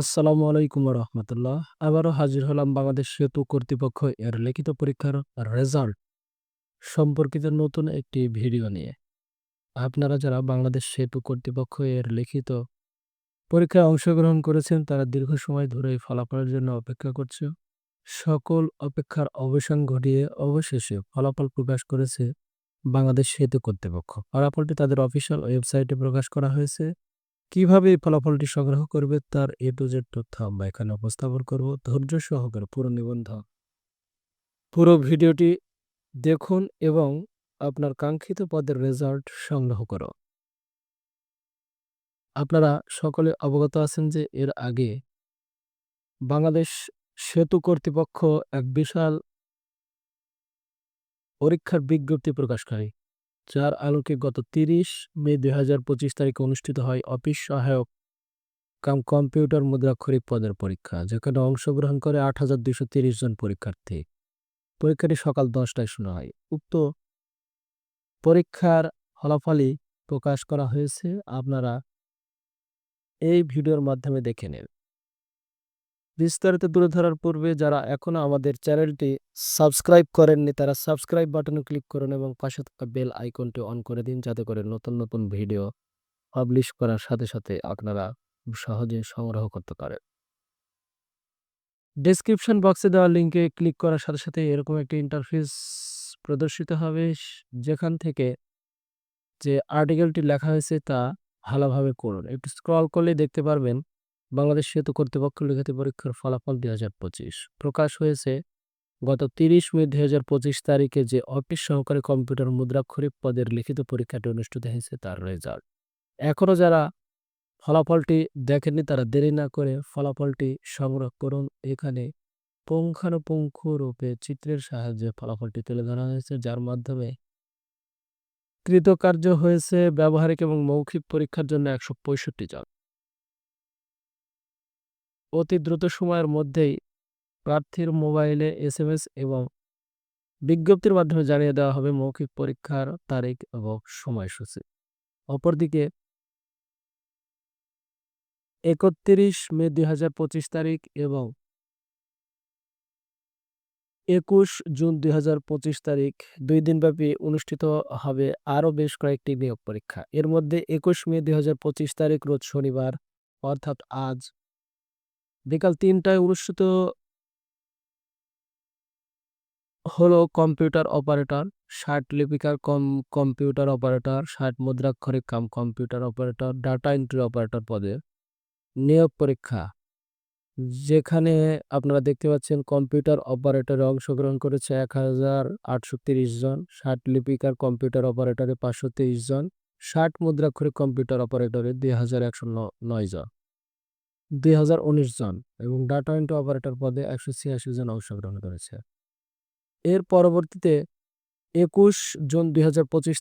আসসালামু আলাইকুম রহমতুল্লাহ আবারও হাজির হলাম বাংলাদেশ সেতু কর্তৃপক্ষ এর লিখিত পরীক্ষার রেজাল্ট সম্পর্কিত নতুন একটি ভিডিও নিয়ে। আপনারা যারা বাংলাদেশ সেতু কর্তৃপক্ষ এর লিখিত পরীক্ষায় অংশগ্রহণ করেছেন, তারা দীর্ঘ সময় ধরে ফলাফলের জন্য অপেক্ষা করছে। সকল অপেক্ষার অবসান ঘটিয়ে অবশেষে ফলাফল প্রকাশ করেছে বাংলাদেশ সেতু কর্তৃপক্ষ। ফলাফলটি তাদের অফিসিয়াল ওয়েবসাইটে প্রকাশ করা হয়েছে। কীভাবে এই ফলাফলটি সংগ্রহ করবে তার এ টু জেড তথ্য আমরা এখানে উপস্থাপন করব। ধৈর্য সহকারে পুরো নিবন্ধ। পুরো ভিডিওটি দেখুন এবং আপনার কাঙ্ক্ষিত পদের রেজাল্ট সংগ্রহ করো। আপনারা সকলে অবগত আছেন যে এর আগে বাংলাদেশ সেতু কর্তৃপক্ষ এক বিশাল পরীক্ষার বিজ্ঞপ্তি প্রকাশ করে। যার আলোকে গত তিরিশ মে দুই হাজার পঁচিশ তারিখে অনুষ্ঠিত হয় অফিস সহায়ক কাম কম্পিউটার মুদ্রাক্ষরিক পদের পরীক্ষা, যেখানে অংশগ্রহণ করে আট হাজার দুইশো তিরিশ জন পরীক্ষার্থী। পরীক্ষাটি সকাল দশটায় শোনা হয়। উক্ত পরীক্ষার ফলাফলই প্রকাশ করা হয়েছে। আপনারা এই ভিডিওর মাধ্যমে দেখে নেন। বিস্তারিত তুলে ধরার পূর্বে যারা এখনও আমাদের চ্যানেলটি সাবস্ক্রাইব করেননি, তারা সাবস্ক্রাইব বাটনে ক্লিক করুন এবং পাশে থাকা বেল আইকনটি অন করে দিন যাতে করে নতুন নতুন ভিডিও পাবলিশ করার সাথে সাথে আপনারা খুব সহজে সংগ্রহ করতে পারেন। ডেসক্রিপশন বক্সে দেওয়া লিঙ্কে ক্লিক করার সাথে সাথে এরকম একটি ইন্টারফেস প্রদর্শিত হবে। যেখান থেকে যে আর্টিকেলটি লেখা হয়েছে তা ভালোভাবে করুন। একটু স্ক্রল করলে দেখতে পারবেন বাংলাদেশ সেতু কর্তৃপক্ষ লিখিত পরীক্ষার ফলাফল দুই হাজার পঁচিশ। প্রকাশ হয়েছে, গত তিরিশ মে দুই হাজার পঁচিশ তারিখে যে অফিস সহকারী কম্পিউটার মুদ্রাক্ষরিক পদের লিখিত পরীক্ষাটি অনুষ্ঠিত হয়েছে, তার রেজাল্ট এখনও যারা ফলাফলটি দেখেননি, তারা দেরি না করে ফলাফলটি সংগ্রহ করুন। এখানে পুঙ্খানুপুঙ্খ রূপে চিত্রের সাহায্যে ফলাফলটি তুলে ধরা হয়েছে, যার মাধ্যমে কৃতকার্য হয়েছে, ব্যবহারিক এবং মৌখিক পরীক্ষার জন্য একশো পঁয়ষট্টি জন। অতি দ্রুত সময়ের মধ্যেই প্রার্থীর মোবাইলে এসএমএস এবং বিজ্ঞপ্তির মাধ্যমে জানিয়ে দেওয়া হবে মৌখিক পরীক্ষার তারিখ এবং সময়সূচি। অপরদিকে একত্রিশ মে দুই হাজার পঁচিশ তারিখ এবং একুশ জুন দুই হাজার পঁচিশ তারিখ দুই দিনব্যাপী অনুষ্ঠিত হবে আরও বেশ কয়েকটি নিয়োগ পরীক্ষা। এর মধ্যে একুশ মে দুই হাজার পঁচিশ তারিখ, রোজ শনিবার, অর্থাৎ আজ বিকাল তিনটায় অনুষ্ঠিত হলো কম্পিউটার অপারেটর, ষাট লিপিকার কম, কম্পিউটার অপারেটর, ষাট মুদ্রাক্ষরিক cum computer operator, data entry operator পদে নিয়োগ পরীক্ষা, যেখানে আপনারা দেখতে পাচ্ছেন কম্পিউটার অপারেটরে অংশগ্রহণ করেছে এক হাজার আটশো তিরিশ জন, ষাট লিপিকার কম্পিউটার অপারেটরে পাঁচশো তেইশ জন, ষাট মুদ্রাক্ষরিক কম্পিউটার অপারেটরে দুই হাজার একশো নয় জন। দুই হাজার উনিশ জন এবং ডাটা এন্ট্রি অপারেটর পদে একশো ছিয়াশি জন অংশগ্রহণ করেছে। এর পরবর্তীতে একুশ জুন দুই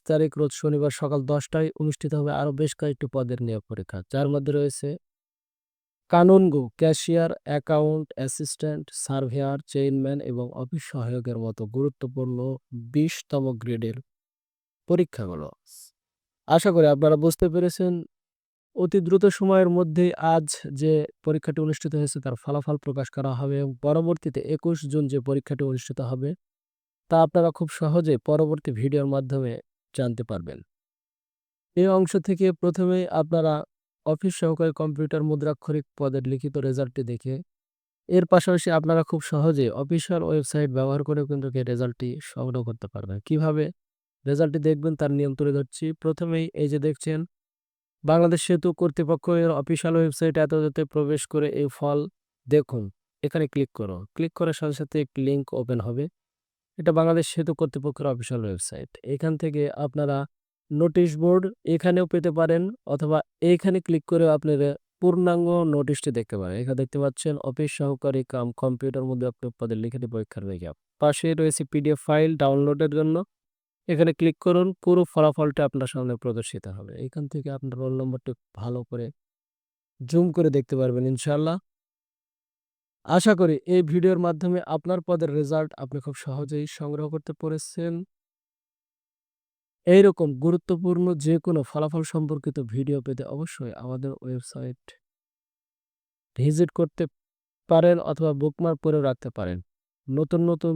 তারিখ রোজ শনিবার সকাল দশটায় অনুষ্ঠিত হবে আরও বেশ কয়েকটি পদের নিয়োগ পরীক্ষা, যার মধ্যে রয়েছে kanungo, cashier, account assistant, surveyor, chainman এবং অফিস সহায়কের মতো গুরুত্বপূর্ণ বিশতম গ্রেডের পরীক্ষাগুলো। আশা করি আপনারা বুঝতে পেরেছেন অতি দ্রুত সময়ের মধ্যে আজ যে পরীক্ষাটি অনুষ্ঠিত হয়েছে, তার ফলাফল প্রকাশ করা হবে এবং পরবর্তীতে একুশ জুন যে পরীক্ষাটি অনুষ্ঠিত হবে, তা আপনারা খুব সহজে পরবর্তী ভিডিওর মাধ্যমে জানতে পারবেন। এই অংশ থেকে প্রথমে আপনারা অফিস সহকারী কম্পিউটার মুদ্রাক্ষরিক পদের লিখিত রেজাল্টটি দেখে, এর পাশাপাশি আপনারা খুব সহজে অফিসিয়াল ওয়েবসাইট ব্যবহার করে কিন্তু এই রেজাল্টটি সংগ্রহ করতে পারবেন। কীভাবে রেজাল্টটি দেখবেন তার নিয়ম তুলে ধরছি। প্রথমেই এই যে দেখছেন বাংলাদেশ সেতু কর্তৃপক্ষ এর অফিসিয়াল ওয়েবসাইট এততে প্রবেশ করে এই ফল দেখুন। এখানে ক্লিক করো। ক্লিক করার সাথে সাথে একটি লিঙ্ক ওপেন হবে। এটা বাংলাদেশ সেতু কর্তৃপক্ষের অফিসিয়াল ওয়েবসাইট। এখান থেকে আপনারা নোটিশ বোর্ড এখানেও পেতে পারেন অথবা এইখানে ক্লিক করে আপনারা পূর্ণাঙ্গ নোটিশটি দেখতে পারেন। এখানে দেখতে পাচ্ছেন অফিস সহকারী কাম কম্পিউটার মধ্যে আপনি পদের লিখিত পরীক্ষার বিজ্ঞাপ পাশে রয়েছে পিডিএফ ফাইল ডাউনলোডের জন্য। এখানে ক্লিক করুন, পুরো ফলাফলটা আপনার সামনে প্রদর্শিত হবে। এখান থেকে আপনার রোল নম্বরটি ভালো করে জুম করে দেখতে পারবেন ইনশাল্লাহ আশা করি এই ভিডিওর মাধ্যমে আপনার পদের রেজাল্ট আপনি খুব সহজেই সংগ্রহ করতে পেরেছেন। এইরকম গুরুত্বপূর্ণ যে কোনো ফলাফল সম্পর্কিত ভিডিও পেতে অবশ্যই আমাদের ওয়েবসাইট ভিজিট করতে পারেন অথবা বুকমার্ক করেও রাখতে পারেন। নতুন নতুন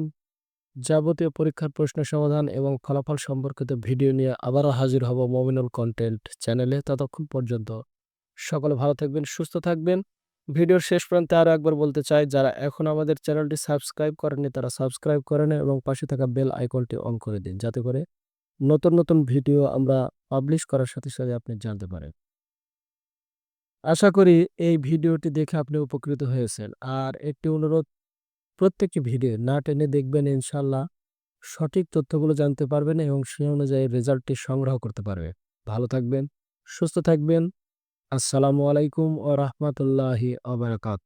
যাবতীয় পরীক্ষার প্রশ্ন সমাধান এবং ফলাফল সম্পর্কিত ভিডিও নিয়ে আবারও হাজির হব মমিনুল কন্টেন্ট চ্যানেলে ততক্ষণ পর্যন্ত। সকলে ভালো থাকবেন, সুস্থ থাকবেন। ভিডিওর শেষ প্রান্তে আরও একবার বলতে চাই, যারা এখন আমাদের চ্যানেলটি সাবস্ক্রাইব করেননি, তারা সাবস্ক্রাইব করে নেন এবং পাশে থাকা বেল আইকনটি অন করে দিন, যাতে করে নতুন নতুন ভিডিও আমরা পাবলিশ করার সাথে সাথে আপনি জানতে পারেন। আশা করি এই ভিডিওটি দেখে আপনি উপকৃত হয়েছেন। আর একটি অনুরোধ প্রত্যেকটি ভিডিও না টেনে দেখবেন ইনশাল্লাহ সঠিক তথ্যগুলো জানতে পারবেন এবং সেই অনুযায়ী রেজাল্টটি সংগ্রহ করতে পারবে। ভালো থাকবেন, সুস্থ থাকবেন। আসসালামু আলাইকুম ও রহমতুল্লাহি আবরাকাত